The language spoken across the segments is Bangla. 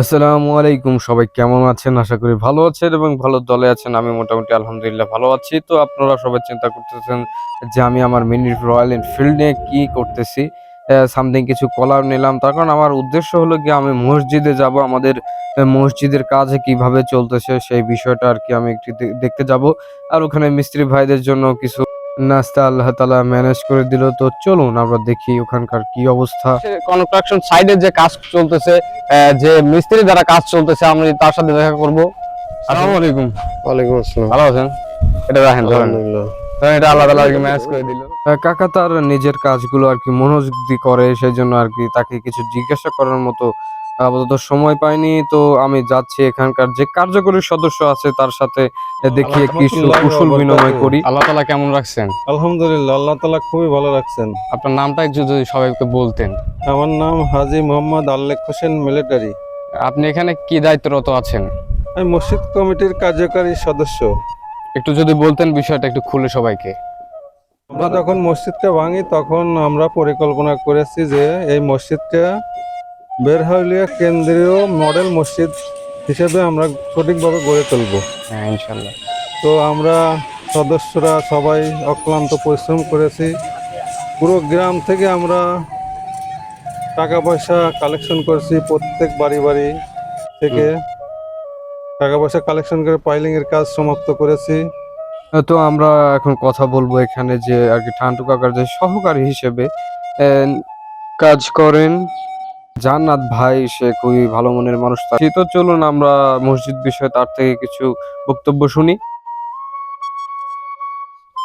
আসসালামু আলাইকুম। সবাই কেমন আছেন? আশা করি ভালো আছেন এবং ভালো দলে আছেন। আমি মোটামুটি আলহামদুলিল্লাহ ভালো আছি। তো আপনারা সবাই চিন্তা করতেছেন যে আমি আমার মিনি রয়্যাল এনফিল্ড নিয়ে কি করতেছি? সামথিং কিছু কলার নিলাম। তার কারণ আমার উদ্দেশ্য হলো কি আমি মসজিদে যাব, আমাদের মসজিদের কাজ কীভাবে চলতেছে সেই বিষয়টা আর কি আমি একটু দেখতে যাব। আর ওখানে মিস্ত্রি ভাইদের জন্য কিছু নাস্তা আল্লাহ তালা ম্যানেজ করে দিল। তো চলুন আমরা দেখি ওখানকার কি অবস্থা। কনস্ট্রাকশন সাইডের যে কাজ চলতেছে আহ, যে মিস্ত্রি দ্বারা কাজ চলতেছে আমি তার সাথে দেখা করব। আসসালামু আলাইকুম। ওয়ালাইকুম আসসালাম। ভালো আছেন? এটা দেখেন ধরেন। আলহামদুলিল্লাহ। এটা আল্লাহ তালা ম্যানেজ করে দিল। কাকা তার নিজের কাজগুলো আর কি মনোযোগ দিয়ে করে সেই জন্য আর কি তাকে কিছু জিজ্ঞাসা করার মতো আপাতত সময় পাইনি তো আমি যাচ্ছি এখানকার যে কার্যকরী সদস্য আছে তার সাথে দেখি কি কুশল বিনিময় করি। আল্লাহ তালা কেমন রাখছেন? আলহামদুলিল্লাহ আল্লাহ তালা খুবই ভালো রাখছেন। আপনার নামটা একটু যদি সবাইকে বলতেন। আমার নাম হাজি মোহাম্মদ আল্লেখ হোসেন মিলিটারি। আপনি এখানে কি দায়িত্বরত আছেন? আমি মসজিদ কমিটির কার্যকারী সদস্য। একটু যদি বলতেন বিষয়টা একটু খুলে সবাইকে। আমরা যখন মসজিদটা ভাঙি তখন আমরা পরিকল্পনা করেছি যে এই মসজিদটা বের হইলে কেন্দ্রীয় মডেল মসজিদ হিসেবে আমরা সঠিকভাবে গড়ে তুলব। হ্যাঁ ইনশাল্লাহ। তো আমরা সদস্যরা সবাই অক্লান্ত পরিশ্রম করেছি। পুরো গ্রাম থেকে আমরা টাকা পয়সা কালেকশন করেছি প্রত্যেক বাড়ি বাড়ি থেকে। টাকা পয়সা কালেকশন করে পাইলিং এর কাজ সমাপ্ত করেছি। তো আমরা এখন কথা বলব এখানে যে আর কি ঠান্টু কাকার যে সহকারী হিসেবে কাজ করেন। জান্নাত ভাই সে খুবই ভালো মনের মানুষ তার। তো চলুন আমরা মসজিদ বিষয়ে তার থেকে কিছু বক্তব্য শুনি।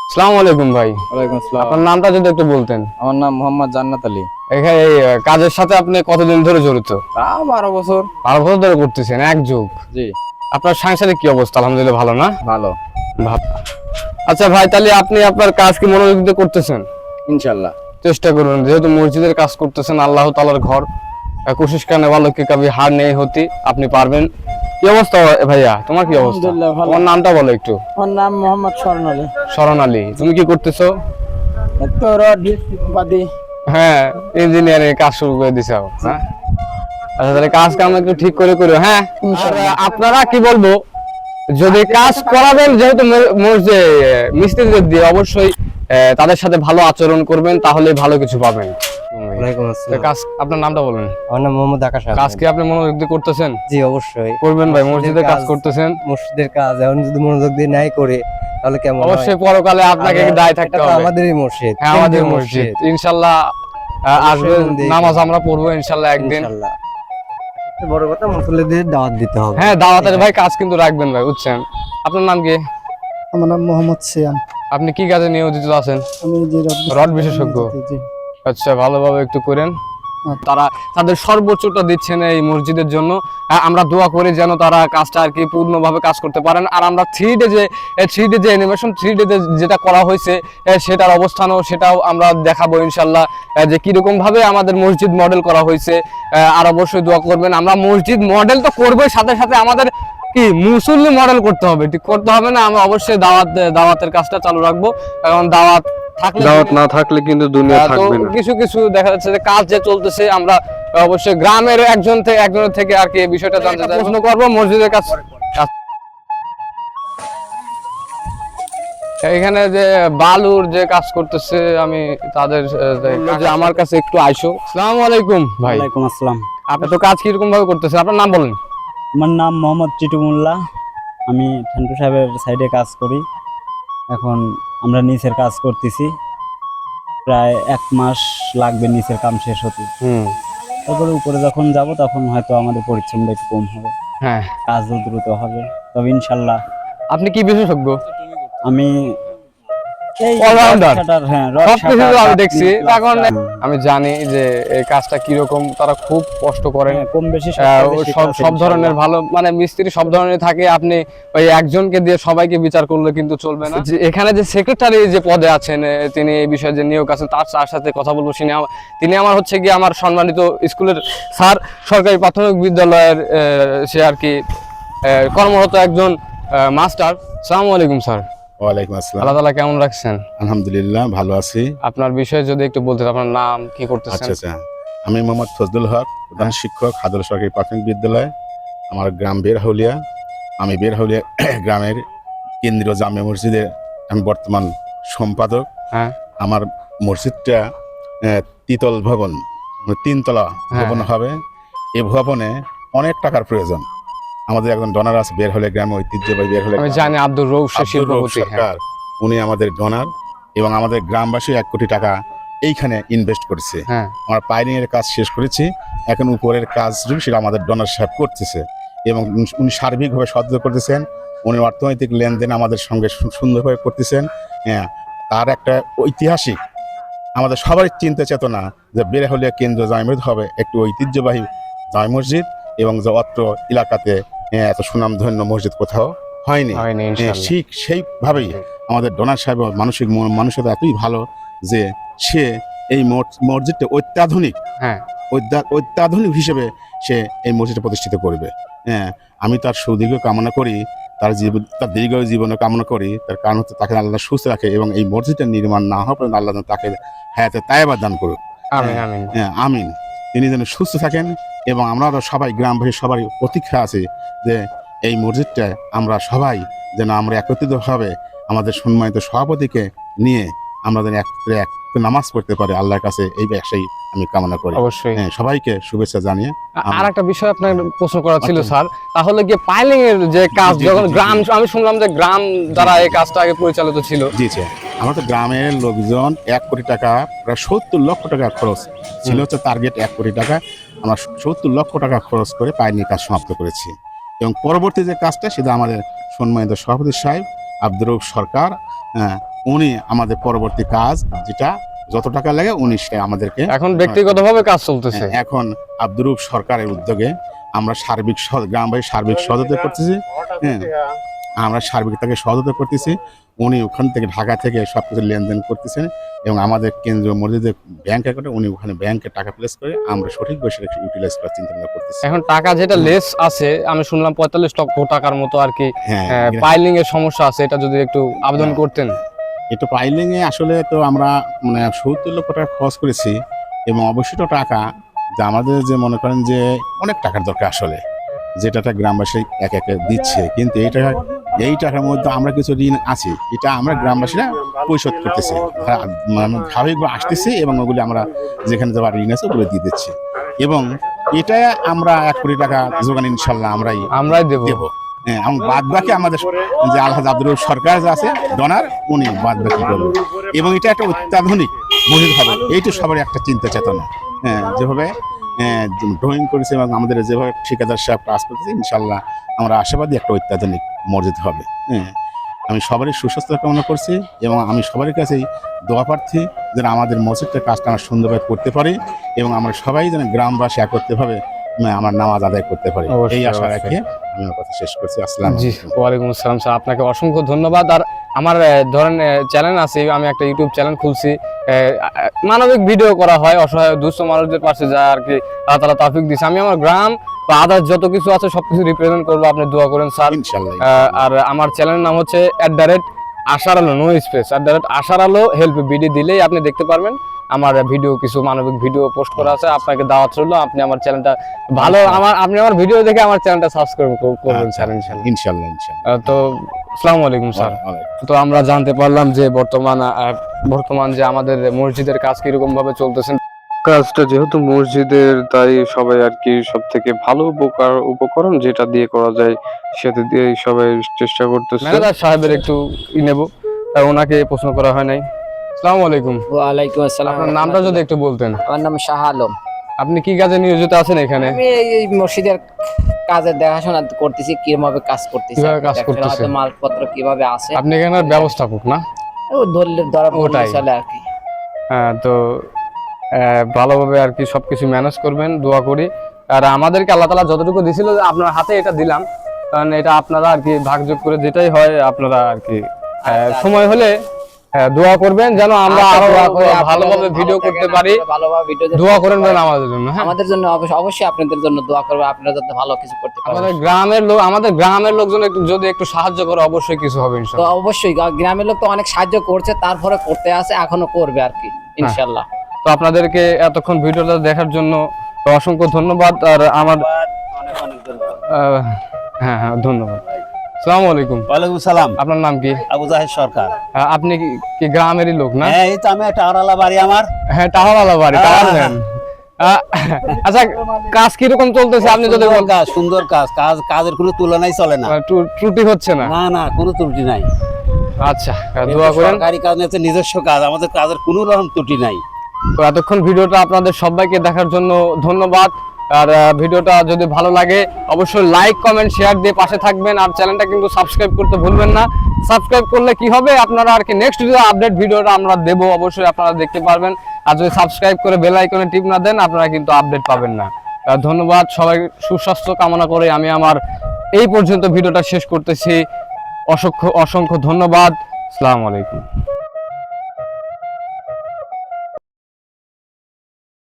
আসসালামু আলাইকুম ভাই। ওয়ালাইকুম আসসালাম। আপনার নামটা যদি একটু বলতেন। আমার নাম মোহাম্মদ জান্নাত আলী। এখানে কাজের সাথে আপনি কতদিন ধরে জড়িত? তা বারো বছর। বারো বছর ধরে করতেছেন এক যুগ। জি। আপনার সাংসারিক কি অবস্থা? আলহামদুলিল্লাহ ভালো না? ভালো। ভাব আচ্ছা ভাই তাহলে আপনি আপনার কাজ কি মনোযোগ দিয়ে করতেছেন? ইনশাল্লাহ চেষ্টা করুন যেহেতু মসজিদের কাজ করতেছেন আল্লাহ তালার ঘর। কোশিস কানে ভালো কি কবি হার নেই হতি আপনি পারবেন। কি অবস্থা ভাইয়া? তোমার কি অবস্থা? তোমার নামটা বলো একটু। আমার নাম মোহাম্মদ স্বর্ণ আলী। শরণ আলী তুমি কি করতেছো? তো রড হ্যাঁ ইঞ্জিনিয়ারিং কাজ শুরু করে দিছো হ্যাঁ? আচ্ছা তাহলে কাজ কাম একটু ঠিক করে করো হ্যাঁ? আপনারা কি বলব যদি কাজ করাবেন যেহেতু মিস্ত্রিদের দিয়ে অবশ্যই তাদের সাথে ভালো আচরণ করবেন তাহলে ভালো কিছু পাবেন। ওয়ালাইকুম আসসালাম। কাজ আপনার নামটা বলেন। আমার নাম মোহাম্মদ আকাশ কাজ কি আপনি মনোযোগ দিয়ে করতেছেন? জি অবশ্যই। করবেন ভাই মসজিদে কাজ কাজ- করতেছেন। মসজিদের কাজ। এখন যদি মনোযোগ দিয়ে নাই করে তাহলে কেমন অবশ্যই পরকালে আপনাকে দায় থাকতে হবে। আমাদেরই মসজিদ। হ্যাঁ আমাদের মসজিদ। নামাজ আমরা পড়ব ইনশাল্লাহ একদিন। ইনশাল্লাহ। বড় কথা মুসল্লিদের দাওয়াত দিতে হবে। হ্যাঁ দাওয়াতের ভাই কাজ কিন্তু রাখবেন ভাই বুঝছেন? আপনার নাম কি? আমার নাম মোহাম্মদ সিয়াম। আপনি কি কাজে নিয়োজিত আছেন? আমি যে রড বিশেষজ্ঞ? আচ্ছা ভালোভাবে একটু করেন। তারা তাদের সর্বোচ্চটা দিচ্ছেন এই মসজিদের জন্য। আমরা দোয়া করি যেন তারা কাজটা আর কি পূর্ণভাবে কাজ করতে পারেন। আর আমরা থ্রি ডে যে থ্রি ডে যে অ্যানিমেশন থ্রি ডে যেটা করা হয়েছে সেটার অবস্থানও সেটাও আমরা দেখাবো ইনশাল্লাহ যে কীরকম ভাবে আমাদের মসজিদ মডেল করা হয়েছে। আর অবশ্যই দোয়া করবেন। আমরা মসজিদ মডেল তো করবোই, সাথে সাথে আমাদের কি মুসল্লি মডেল করতে হবে ঠিক করতে হবে না আমরা অবশ্যই দাওয়াত দাওয়াতের কাজটা চালু রাখব। কারণ দাওয়াত থাকলে দাওয়াত না থাকলে কিন্তু দুনিয়া থাকবে না। কিছু কিছু দেখা যাচ্ছে যে কাজ যে চলতেছে আমরা অবশ্যই গ্রামের একজন থেকে একজনের থেকে আর কি এই বিষয়টা জানতে চাই। প্রশ্ন করব মসজিদের কাজ- এখানে যে বালুর যে কাজ করতেছে আমি তাদের যে আমার কাছে একটু আইসো। সালাম আলাইকুম ভাই। ওয়ালাইকুম আসসালাম। আপনি তো কাজ কীরকম ভাবে করতেছেন? আপনার নাম বলেন। আমার নাম মোহাম্মদ টিটু মোল্লা আমি ঠান্টু সাহেবের সাইডে কাজ করি। এখন আমরা নিচের কাজ করতেছি। প্রায় এক মাস লাগবে নিচের কাম শেষ হতে। হুম। তারপরে উপরে যখন যাব তখন হয়তো আমাদের পরিশ্রমটা একটু কম হবে। হ্যাঁ। কাজও দ্রুত হবে। তবে ইনশাল্লাহ আপনি কি বিশেষজ্ঞ? আমি হ্যাঁ আমি দেখছি। এখন আমি জানি যে এই কাজটা কীরকম তারা খুব কষ্ট করেন। হ্যাঁ, কম বেশি সব ধরনের ভালো মানে মিস্ত্রি সব ধরনের থাকে আপনি ওই একজনকে দিয়ে সবাইকে বিচার করলে কিন্তু চলবে না। যে এখানে যে সেক্রেটারি যে পদে আছেন তিনি এই বিষয়ে যে নিয়োগ আছেন তার তার সাথে কথা বলব। তিনি আমার- তিনি আমার হচ্ছে কি আমার সম্মানিত স্কুলের স্যার সরকারি প্রাথমিক বিদ্যালয়ের আহ, সে আর কি আহ, কর্মরত একজন মাস্টার। সালামু আলাইকুম স্যার। ওয়ালাইকুম আসসালাম। আল্লাহ কেমন রাখছেন? আলহামদুলিল্লাহ ভালো আছি। আপনার বিষয়ে যদি একটু বলতেন আপনার নাম কি করতেছেন? আচ্ছা আচ্ছা। আমি মোহাম্মদ ফজলুল হক প্রধান শিক্ষক হাদর সরকারি প্রাথমিক বিদ্যালয় আমার গ্রাম বেরহাউলিয়া। আমি বেরহাউলিয়া গ্রামের কেন্দ্রীয় জামে মসজিদের আমি বর্তমান সম্পাদক। হ্যাঁ। আমার মসজিদটা দ্বিতল ভবন মানে তিনতলা হ্যাঁ। ভবন হবে। এ ভবনে অনেক টাকার প্রয়োজন। আমাদের একজন ডনার আছে বের হলে গ্রামে ঐতিহ্যবাহী বের হলে আমি জানি আব্দুর রৌফ হ্যাঁ। সরকার উনি আমাদের ডনার এবং আমাদের গ্রামবাসী এক কোটি টাকা এইখানে ইনভেস্ট করেছে। হ্যাঁ। আমরা পাইলিং এর কাজ শেষ করেছি এখন উপরের কাজ সেটা আমাদের ডোনার সাহেব করতেছে এবং উনি- সার্বিকভাবে সহযোগ করতেছেন উনি অর্থনৈতিক লেনদেন আমাদের সঙ্গে সুন্দরভাবে করতেছেন হ্যাঁ। তার একটা ঐতিহাসিক আমাদের সবারই চিন্তা চেতনা যে বেরেহলিয়া কেন্দ্র জামে হবে একটি ঐতিহ্যবাহী জামে মসজিদ। এবং যে অত্র এলাকাতে হ্যাঁ, এত সুনামধন্য মসজিদ কোথাও হয়নি। হ্যাঁ, ঠিক সেইভাবেই আমাদের ডোনার সাহেব মানসিক ম- মানসিকতা এতই ভালো যে সে এই মসজিদটা অত্যাধুনিক। হ্যাঁ। অত্যাধুনিক হিসেবে সে এই মসজিদটা প্রতিষ্ঠিত করবে। হ্যাঁ আমি তার সুদীর্ঘ কামনা করি তার জীবন তার দীর্ঘ জীবনে কামনা করি। তার কারণ হচ্ছে তাকে আল্লাহ সুস্থ রাখে এবং এই মসজিদটা নির্মাণ না হওয়া পর্যন্ত আল্লাহ তাকে হায়াতে তাইবা দান করুক। আমিন হ্যাঁ আমিন। তিনি যেন সুস্থ থাকেন এবং আমরা সবাই গ্রামবাসী সবাই প্রতীক্ষা আছে যে এই মসজিদটা আমরা সবাই যেন আমরা একত্রিতভাবে আমাদের সম্মানিত সভাপতিকে নিয়ে আমরা যেন এক এক নামাজ পড়তে পারে আল্লাহর কাছে এই ব্যবসায়ী আমি কামনা করি। অবশ্যই। হ্যাঁ সবাইকে শুভেচ্ছা জানিয়ে আর একটা বিষয় আপনার প্রশ্ন করা ছিল আচ্ছা। স্যার। তাহলে গিয়ে পাইলিং এর যে কাজ যখন। গ্রাম আমি শুনলাম যে গ্রাম দ্বারা এই কাজটা আগে পরিচালিত ছিল। জি জি। আমাদের গ্রামের লোকজন এক কোটি টাকা প্রায় সত্তর লক্ষ টাকা খরচ ছিল হচ্ছে টার্গেট এক কোটি টাকা। আমরা সত্তর লক্ষ টাকা খরচ করে পাইনি কাজ সমাপ্ত করেছি। এবং পরবর্তী যে কাজটা সেটা আমাদের সম্মানিত সভাপতি সাহেব আব্দুর সরকার হ্যাঁ, উনি আমাদের পরবর্তী কাজ যেটা যত টাকা লাগে উনি সে আমাদেরকে এখন ব্যক্তিগতভাবে কাজ চলতেছে। হ্যাঁ, এখন আব্দুর সরকারের উদ্যোগে আমরা সার্বিক গ্রামবাসী সার্বিক সহযোগিতা করতেছি। হ্যাঁ আমরা সার্বিক তাকে সহযোগিতা করতেছি। উনি ওখান থেকে ঢাকা থেকে সব কিছু লেনদেন করতেছেন এবং আমাদের কেন্দ্রীয় মসজিদের ব্যাংক অ্যাকাউন্টে উনি ওখানে ব্যাংকে টাকা প্লেস করে আমরা সঠিক বয়সে ইউটিলাইজ করার চিন্তা ভাবনা করতেছি। এখন টাকা যেটা লেস আছে আমি শুনলাম পঁয়তাল্লিশ লক্ষ টাকার মতো আর কি হ্যাঁ পাইলিং এর সমস্যা আছে এটা যদি একটু আবেদন হ্যাঁ। করতেন। এটা পাইলিং এ আসলে তো আমরা মানে সত্তর লক্ষ টাকা খরচ করেছি এবং অবশ্যই তো টাকা যে আমাদের যে মনে করেন যে অনেক টাকার দরকার আসলে যেটাটা গ্রামবাসী এক একে দিচ্ছে। কিন্তু এই টাকা এই টাকার মধ্যে আমরা কিছু ঋণ আছে এটা আমরা গ্রামবাসীরা পরিশোধ করতেছি। ভা- মানে স্বাভাবিকভাবে আসতেছি এবং ওগুলি আমরা যেখানে যাবার ঋণ আছে ওগুলো দিয়ে দিচ্ছি। এবং এটা আমরা এক কোটি টাকা যোগান ইনশাল্লাহ আমরাই আমরাই দেব। হ্যাঁ এবং বাদ বাকি আমাদের যে আলহাজ আব্দুল সরকার যে আছে ডনার উনি বাদ বাকি করবে এবং এটা একটা অত্যাধুনিক হবে এইটা সবারই একটা চিন্তা চেতনা। হ্যাঁ যেভাবে ড্রয়িং করেছে এবং আমাদের যেভাবে ঠিকাদার সাহেব কাজ করতেছে ইনশাল্লাহ আমরা আশাবাদী একটা অত্যাধুনিক মসজিদ হবে। হ্যাঁ। আমি সবারই সুস্বাস্থ্য কামনা করছি এবং আমি সবার কাছেই দোয়া প্রার্থী যেন আমাদের মসজিদটার কাজটা আমার সুন্দরভাবে করতে পারি এবং আমরা সবাই যেন গ্রামবাসী একত্রিতভাবে আমার নামাজ আদায় করতে পারি। এই আশা। রেখে আমি আমার কথা শেষ করছি আসসালাম জি ওয়ালাইকুম আসসালাম স্যার আপনাকে অসংখ্য ধন্যবাদ। আর আমার ধরেন চ্যানেল আছে আমি একটা ইউটিউব চ্যানেল খুলছি মানবিক ভিডিও করা হয় অসহায় দুঃস্থ মানুষদের পাশে যা আর কি তারা তাফিক দিচ্ছে আমি আমার গ্রাম বা আদার্স যত কিছু আছে সবকিছু রিপ্রেজেন্ট করব আপনি দোয়া করেন স্যার। আর আমার চ্যানেলের নাম হচ্ছে অ্যাট দ্য রেট আশার আলো no space at the rate আশার আলো হেল্প বিডি দিলেই আপনি দেখতে পারবেন। আমার ভিডিও কিছু মানবিক ভিডিও পোস্ট করা আছে আপনাকে দাওয়াত রইল। আপনি আমার চ্যানেলটা ভালো আমার আপনি আমার ভিডিও দেখে আমার চ্যানেলটা সাবস্ক্রাইব করবেন স্যার ইনশাল্লাহ। ইনশাল্লাহ ইনশাল্লাহ। তো আসসালামু আলাইকুম স্যার তো আমরা জানতে পারলাম যে বর্তমান বর্তমান যে আমাদের মসজিদের কাজ কীরকম ভাবে চলতেছে। কাজটা যেহেতু মসজিদের তাই সবাই আর কি সব থেকে ভালো উপকার উপকরণ যেটা দিয়ে করা যায় সেটা দিয়ে সবাই চেষ্টা করতেছে। ম্যানেজার সাহেবের একটু ই নেব আর ওনাকে প্রশ্ন করা হয় নাই। আসসালামু আলাইকুম। ওয়ালাইকুম আসসালাম। আপনার নামটা যদি একটু বলতেন। আমার নাম শাহ আলম। আপনি কি কাজে নিয়োজিত আছেন এখানে? আমি এই এই মসজিদের কাজের দেখাশোনা করতেছি কীভাবে কাজ করতেছি কীভাবে কাজ করতেছে? মালপত্র কীভাবে আছে। আপনি এখানের ব্যবস্থাপক না? ও ধরলে ধরা পড়লে। চলে আর কি। হ্যাঁ তো ভালোভাবে আর কি সবকিছু ম্যানেজ করবেন দোয়া করি। আর আমাদেরকে আল্লাহ তালা যতটুকু দিছিল আপনার হাতে এটা দিলাম। কারণ এটা আপনারা আর কি ভাগযোগ করে যেটাই হয় আপনারা আর কি আচ্ছা। সময় হলে আহ, দোয়া করবেন যেন আমরা আচ্ছা, আরও ভালোভাবে ভিডিও করতে পারি। দোয়া করেন আমাদের জন্য হ্যাঁ। আমাদের জন্য অবশ্যই অবশ্যই আপনাদের জন্য দোয়া করব আপনারা যাতে ভালো কিছু করতে পারেন। আমাদের গ্রামের লোক আমাদের গ্রামের লোকজন একটু যদি একটু সাহায্য করে অবশ্যই কিছু হবে তো ইনশাআল্লাহ অবশ্যই গ্রামের লোক তো অনেক সাহায্য করছে তারপরে করতে আছে এখনও করবে আর কি ইনশাল্লাহ। তো আপনাদেরকে এতক্ষণ ভিডিওটা দেখার জন্য অসংখ্য ধন্যবাদ আর আমার হ্যাঁ হ্যাঁ ধন্যবাদ। সালাম আলাইকুম। ওয়ালাইকুম সালাম। আপনার নাম কি? আবু জাহেদ সরকার। আপনি কি- কি গ্রামেরই লোক না? হ্যাঁ এই তো আমি একটা বাড়ি আমার। হ্যাঁ বাড়ি হ্যাঁ, হ্যাঁ। আচ্ছা কাজ কীরকম চলতেছে? আপনি যদি সুন্দর কাজ সুন্দর কাজ। কাজ কাজের কোনো তুলনাই চলে না। ত্রুটি হচ্ছে না? না না কোনো ত্রুটি নাই। আচ্ছা আহ, দোয়া করেন। সরকারি কাজ হচ্ছে নিজস্ব কাজ আমাদের কাজের কোনো রকম ত্রুটি নাই। তো এতক্ষণ ভিডিওটা আপনাদের সবাইকে দেখার জন্য ধন্যবাদ। আর ভিডিওটা যদি ভালো লাগে, অবশ্যই লাইক কমেন্ট শেয়ার দিয়ে পাশে থাকবেন। আর চ্যানেলটা কিন্তু সাবস্ক্রাইব করতে ভুলবেন না। সাবস্ক্রাইব করলে কি হবে? আপনারা আর কি নেক্সট যে আপডেট ভিডিওটা আমরা দেব। অবশ্যই আপনারা দেখতে পারবেন। আর যদি সাবস্ক্রাইব করে বেল আইকনে টিপ না দেন, আপনারা কিন্তু আপডেট পাবেন না। ধন্যবাদ। সবাই সুস্বাস্থ্য কামনা করে আমি আমার এই পর্যন্ত ভিডিওটা শেষ করতেছি। অসংখ্য অসংখ্য ধন্যবাদ। আসসালামু আলাইকুম।